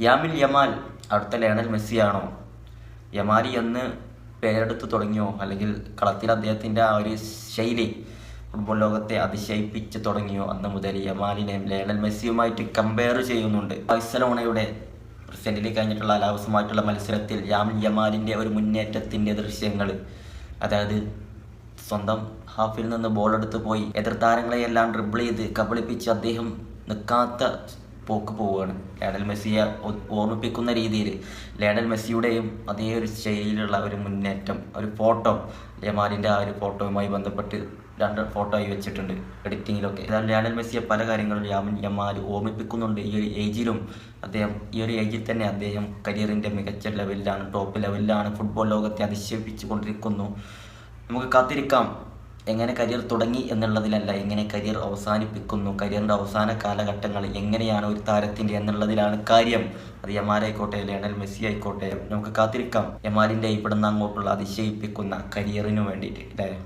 യാമിൽ Yamal അടുത്ത Lionel മെസ്സിയാണോ? യമാലി എന്ന് പേരെടുത്ത് തുടങ്ങിയോ? അല്ലെങ്കിൽ കളത്തിൽ അദ്ദേഹത്തിന്റെ ആ ഒരു ശൈലി ഫുട്ബോൾ ലോകത്തെ അതിശയിപ്പിച്ച് തുടങ്ങിയോ? അന്ന് മുതൽ യമാലിനെ ലയണൽ മെസ്സിയുമായിട്ട് കമ്പയർ ചെയ്യുന്നുണ്ട്. ബാഴ്സലോണയുടെ പ്രസിഡന്റിൽ കഴിഞ്ഞിട്ടുള്ള അലാവസമായിട്ടുള്ള മത്സരത്തിൽ യാമിൽ യമാലിന്റെ ഒരു മുന്നേറ്റത്തിന്റെ ദൃശ്യങ്ങൾ അതായത് സ്വന്തം ഹാഫിൽ നിന്ന് ബോൾ എടുത്ത് പോയി എതിർ താരങ്ങളെയെല്ലാം ഡ്രിബിൾ ചെയ്ത് കബളിപ്പിച്ച് അദ്ദേഹം നിൽക്കാത്ത പോക്ക് പോവുകയാണ് ലയണൽ മെസ്സിയെ ഓർമ്മിപ്പിക്കുന്ന രീതിയിൽ ലയണൽ മെസ്സിയുടെയും അതേ ഒരു ശൈലിയിലുള്ള ഒരു മുന്നേറ്റം ഒരു ഫോട്ടോ ജമാലിന്റെ ആ ഒരു ഫോട്ടോയുമായി ബന്ധപ്പെട്ട് രണ്ട് ഫോട്ടോ ആയി വെച്ചിട്ടുണ്ട് എഡിറ്റിങ്ങിലൊക്കെ. അതായത് ലയണൽ മെസ്സിയെ പല കാര്യങ്ങളും യാമിൻ യമാൽ ഓർമ്മിപ്പിക്കുന്നുണ്ട്. ഈ ഒരു ഏജിലും അദ്ദേഹം ഈ ഒരു ഏജിൽ തന്നെ അദ്ദേഹം കരിയറിന്റെ മികച്ച ലെവലിലാണ് ടോപ്പ് ലെവലിലാണ് ഫുട്ബോൾ ലോകത്തെ അതിശയിപ്പിച്ചു കൊണ്ടിരിക്കുന്നു നമുക്ക് കാത്തിരിക്കാം. എങ്ങനെ കരിയർ തുടങ്ങി എന്നുള്ളതിലല്ല എങ്ങനെ കരിയർ അവസാനിപ്പിക്കുന്നു കരിയറിന്റെ അവസാന കാലഘട്ടങ്ങൾ എങ്ങനെയാണ് ഒരു താരത്തിന്റെ എന്നുള്ളതിലാണ് കാര്യം. അത് യമാലായിക്കോട്ടെ ലയണൽ മെസ്സി ആയിക്കോട്ടെ നമുക്ക് കാത്തിരിക്കാം. യമാലിന്റെ ഇവിടുന്ന് അങ്ങോട്ടുള്ള അതിശയിപ്പിക്കുന്ന കരിയറിന് വേണ്ടിയിട്ട് അല്ലേ?